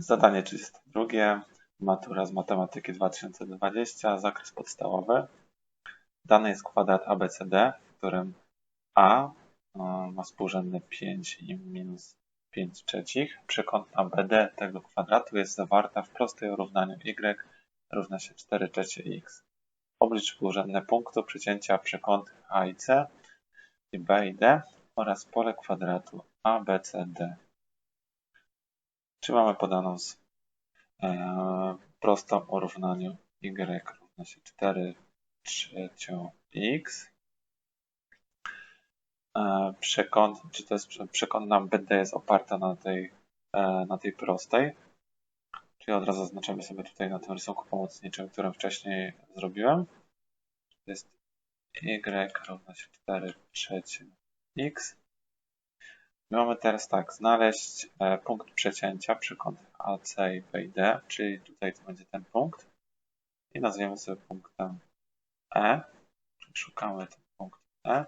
Zadanie 32. Matura z matematyki 2020. Zakres podstawowy. Dany jest kwadrat ABCD, w którym A e, ma współrzędne 5 i minus 5 trzecich. Przekątna BD tego kwadratu jest zawarta w prostej równaniu y równa się 4 trzecie x. Oblicz współrzędne punktu przecięcia przekątnych A i C i B i D oraz pole kwadratu ABCD. Czy mamy podaną z e, prostą o y równa się 4 trzecią x. E, przekąt, czy to jest przekątna BD jest oparta na tej, e, na tej prostej. Czyli od razu zaznaczamy sobie tutaj na tym rysunku pomocniczym, którym wcześniej zrobiłem. To jest y równa się 4 trzecie x Mamy teraz tak, znaleźć e, punkt przecięcia przy kątach AC i BD, czyli tutaj to będzie ten punkt i nazwiemy sobie punktem E, szukamy ten punkt E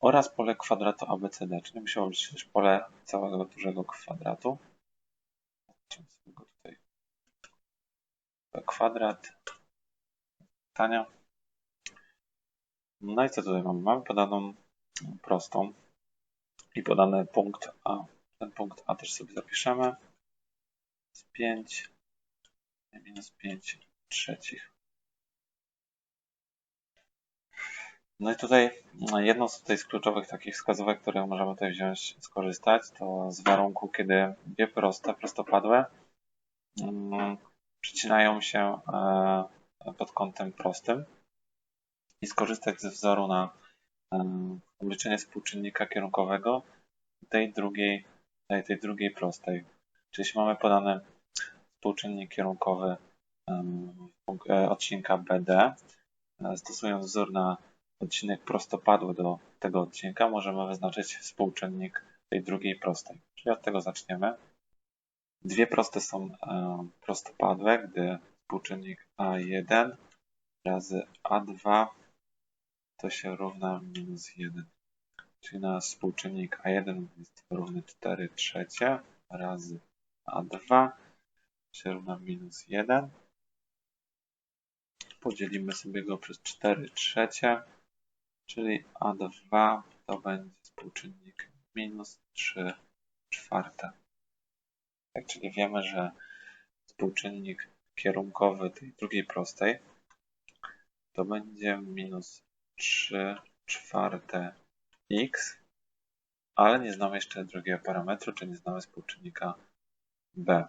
oraz pole kwadratu ABCD, czyli musiało być też pole całego dużego kwadratu. Tutaj kwadrat tania. No i co tutaj mamy? Mamy podaną prostą i podany punkt A. Ten punkt A też sobie zapiszemy. Z 5 minus 5 trzecich. No i tutaj jedną z, tutaj z kluczowych takich wskazówek, które możemy tutaj wziąć, skorzystać, to z warunku, kiedy dwie proste, prostopadłe um, przycinają się e, pod kątem prostym i skorzystać ze wzoru na obliczenie współczynnika kierunkowego tej drugiej, tej, drugiej prostej. Czyli jeśli mamy podany współczynnik kierunkowy e, odcinka BD, e, stosując wzór na odcinek prostopadły do tego odcinka, możemy wyznaczyć współczynnik tej drugiej prostej. Czyli od tego zaczniemy. Dwie proste są e, prostopadłe, gdy współczynnik A1 razy A2 to się równa minus 1. Czyli nasz współczynnik A1 jest równy 4 trzecie razy A2 się równa minus 1. Podzielimy sobie go przez 4 trzecie, czyli A2 to będzie współczynnik minus 3 czwarte. Tak, czyli wiemy, że współczynnik kierunkowy tej drugiej prostej to będzie minus 3 czwarte x, ale nie znamy jeszcze drugiego parametru, czyli nie znamy współczynnika b.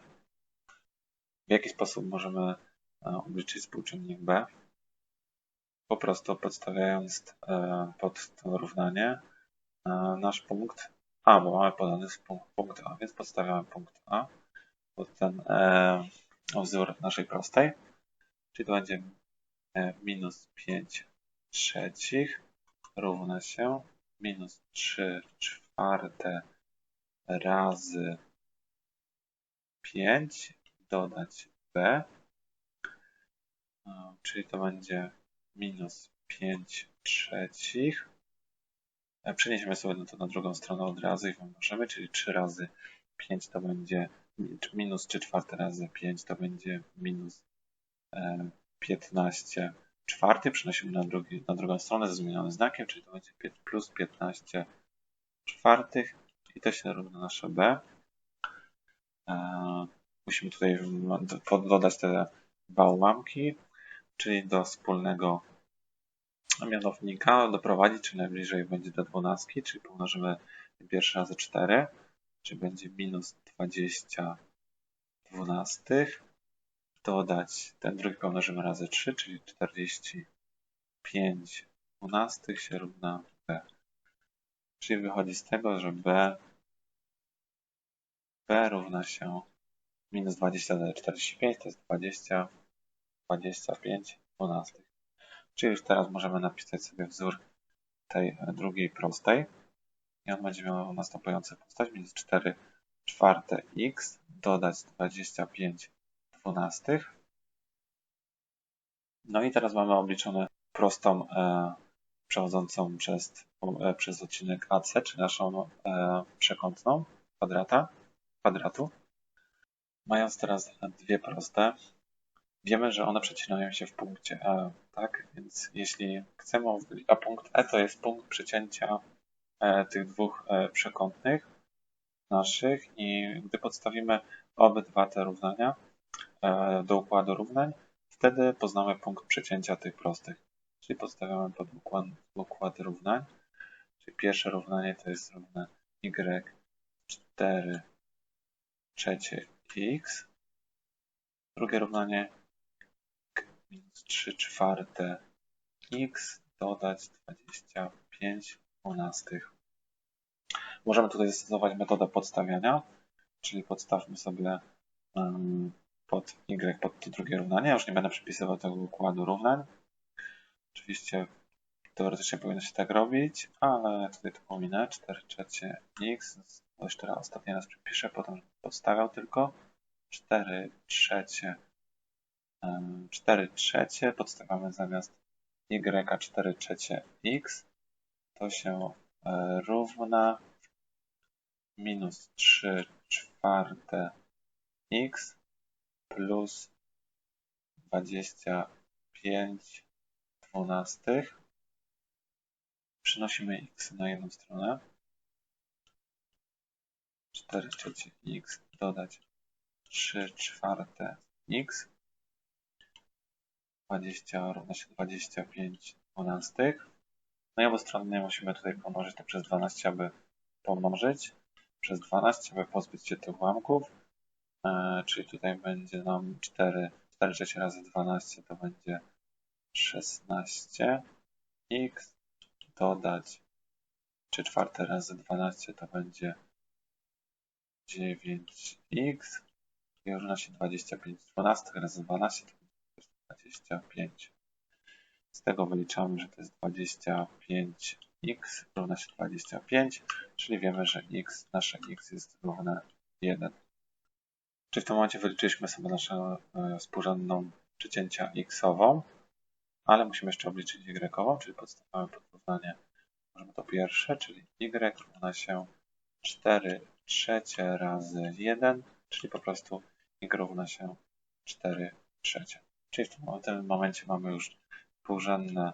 W jaki sposób możemy e, obliczyć współczynnik b? Po prostu podstawiając e, pod to równanie e, nasz punkt a, bo mamy podany punkt a, więc podstawiamy punkt a pod ten wzór naszej prostej, czyli to będzie minus 5 trzecich. Równa się. Minus 3 czwarte razy 5 dodać b, czyli to będzie minus 5 trzecich. E, przeniesiemy sobie to na drugą stronę od razu i możemy, czyli 3 razy 5 to będzie minus 3 czwarte razy 5 to będzie minus 15 e, czwarty przenosimy na, drugi, na drugą stronę ze zmienionym znakiem, czyli to będzie plus 15 czwartych i to się równa nasze b. Musimy tutaj dodać te dwa ułamki, czyli do wspólnego mianownika doprowadzić, czy najbliżej będzie do 12, czyli pomnożymy pierwszy razy 4, czyli będzie minus 20 dwunastych dodać ten drugi pomnożymy razy 3, czyli 45 dwunastych się równa b. Czyli wychodzi z tego, że b, b równa się minus 20 do 45 to jest 20, 25 dwunastych. Czyli już teraz możemy napisać sobie wzór tej drugiej prostej. I on będzie miał następującą postać, minus 4 czwarte x dodać 25 dwunastych. No i teraz mamy obliczone prostą e, przechodzącą przez, e, przez odcinek AC, czy naszą e, przekątną kwadrata. kwadratu. Mając teraz dwie proste, wiemy, że one przecinają się w punkcie E, tak? Więc jeśli chcemy, a punkt E to jest punkt przecięcia e, tych dwóch e, przekątnych naszych i gdy podstawimy obydwa te równania do układu równań, wtedy poznamy punkt przecięcia tych prostych. Czyli podstawiamy pod układ, układ równań. Czyli pierwsze równanie to jest równe y 4 trzecie x. Drugie równanie minus 3 czwarte x dodać 25 dwunastych. Możemy tutaj zastosować metodę podstawiania, czyli podstawmy sobie um, pod y pod to drugie równanie. Ja już nie będę przypisywał tego układu równań. Oczywiście teoretycznie powinno się tak robić, ale tutaj to pominę. 4 trzecie x, jeszcze raz ostatni raz przypiszę, potem podstawiał tylko. 4 trzecie 4 trzecie podstawiamy zamiast y 4 trzecie x to się e, równa minus 3 czwarte x plus 25 dwunastych. Przenosimy x na jedną stronę. 4 trzecie x dodać 3 czwarte x 20 równa się 25 dwunastych. No i obustronnie musimy tutaj pomnożyć to przez 12, aby pomnożyć. Przez 12, aby pozbyć się tych ułamków. E, czyli tutaj będzie nam 4, 4 trzecie razy 12 to będzie 16 x dodać 3 czwarte razy 12 to będzie 9x i równa się 25 12 razy 12 to 25. Z tego wyliczamy, że to jest 25x równa się 25, czyli wiemy, że x, nasze x jest równe 1. Czyli w tym momencie wyliczyliśmy sobie naszą e, współrzędną przecięcia x-ową, ale musimy jeszcze obliczyć y-ową, czyli podstawiamy podrównanie. Możemy to pierwsze, czyli y równa się 4 trzecie razy 1, czyli po prostu y równa się 4 trzecie. Czyli w tym momencie mamy już współrzędne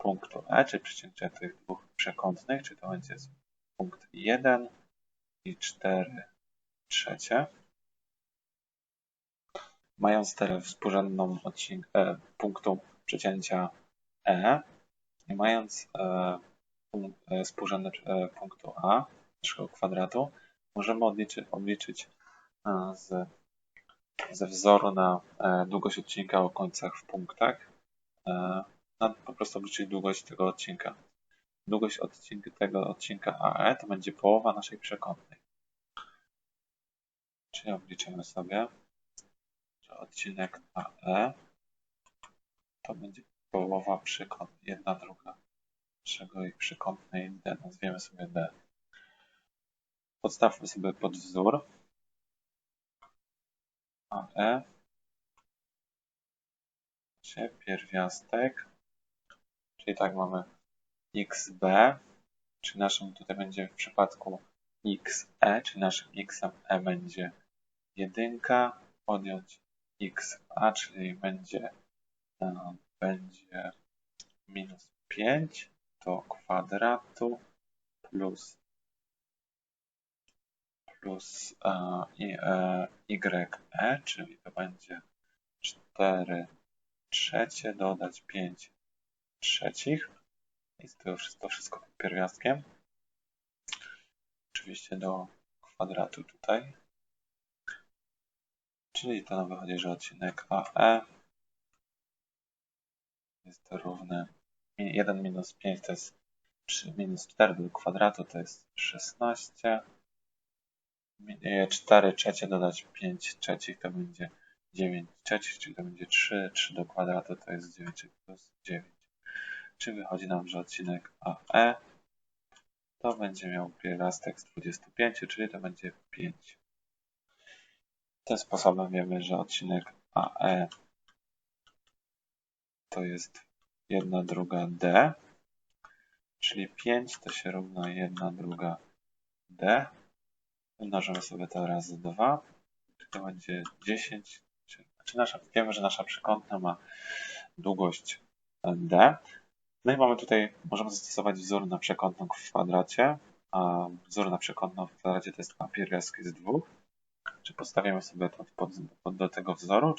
punktu E, czyli przecięcie tych dwóch przekątnych, czyli to będzie punkt 1 i 4 trzecie. Mając teraz współrzędną e, punktu przecięcia E i mając e, e, współrzędne punktu A naszego kwadratu, możemy obliczyć e, z ze wzoru na e, długość odcinka o końcach w punktach. E, po prostu obliczyć długość tego odcinka. Długość odcinka, tego odcinka AE to będzie połowa naszej przekątnej. Czyli obliczymy sobie, odcinek AE to będzie połowa przekątnej, jedna druga naszego ich przekątnej D. Nazwiemy sobie D. Podstawmy sobie pod wzór. AE pierwiastek, czyli tak mamy xb, czyli naszym tutaj będzie w przypadku xe, czyli naszym xem e będzie jedynka, odjąć xa, czyli będzie, e, będzie minus 5 do kwadratu plus plus e, YE, czyli to będzie 4 trzecie dodać 5 trzecich. Jest to wszystko, wszystko pod pierwiastkiem. Oczywiście do kwadratu tutaj. Czyli to nam wychodzi, że odcinek AE jest to równe 1 minus 5 to jest 3 minus 4 do kwadratu to jest 16 4 trzecie dodać 5 trzecich to będzie 9 trzecich, czyli to będzie 3, 3 do kwadratu to jest 9 plus 9. Czyli wychodzi nam, że odcinek AE to będzie miał pierwiastek z 25, czyli to będzie 5. Tym sposobem wiemy, że odcinek AE to jest 1 druga D, czyli 5 to się równa 1 druga D Mnożymy sobie to razy 2, to będzie 10. Znaczy nasza, wiemy, że nasza przekątna ma długość d. No i mamy tutaj, możemy zastosować wzór na przekątną w kwadracie, a wzór na przekątną w kwadracie to jest pierwiastki z dwóch. Czy postawimy sobie to pod, pod, do tego wzoru,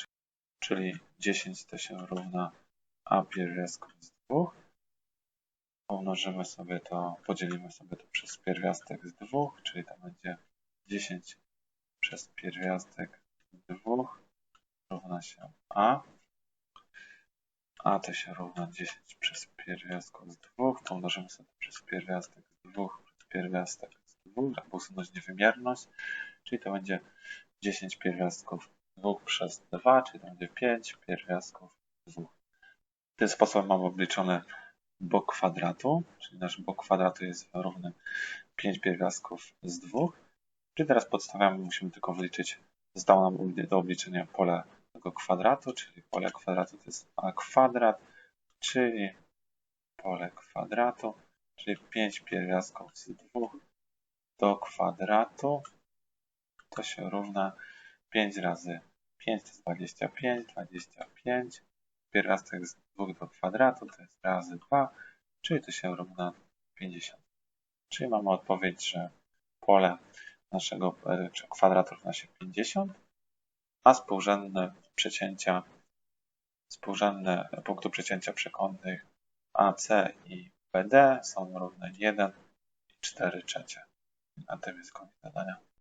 czyli 10 to się równa a pierwiastków z dwóch. Pomnożymy sobie to, podzielimy sobie to przez pierwiastek z dwóch, czyli to będzie 10 przez pierwiastek z dwóch równa się a. a to się równa 10 przez pierwiastków z dwóch. Pomnożymy sobie przez pierwiastek z dwóch przez pierwiastek z dwóch, żeby usunąć niewymierność, czyli to będzie 10 pierwiastków 2 przez 2, czyli to będzie 5 pierwiastków 2. W ten sposób mamy obliczony bok kwadratu, czyli nasz bok kwadratu jest równy 5 pierwiastków z 2. Czyli teraz podstawiamy, musimy tylko wyliczyć, zostało nam do obliczenia pole tego kwadratu, czyli pole kwadratu to jest a kwadrat, czyli pole kwadratu, czyli 5 pierwiastków z 2 do kwadratu, to się równa 5 razy 5 to jest 25, 25, pierwiastek z 2 do kwadratu to jest razy 2, czyli to się równa 50. Czyli mamy odpowiedź, że pole naszego kwadratu równa się 50, a współrzędne przecięcia, współrzędne punktu przecięcia przekątnych AC i BD są równe 1 i 4 trzecie. Na tym jest koniec zadania.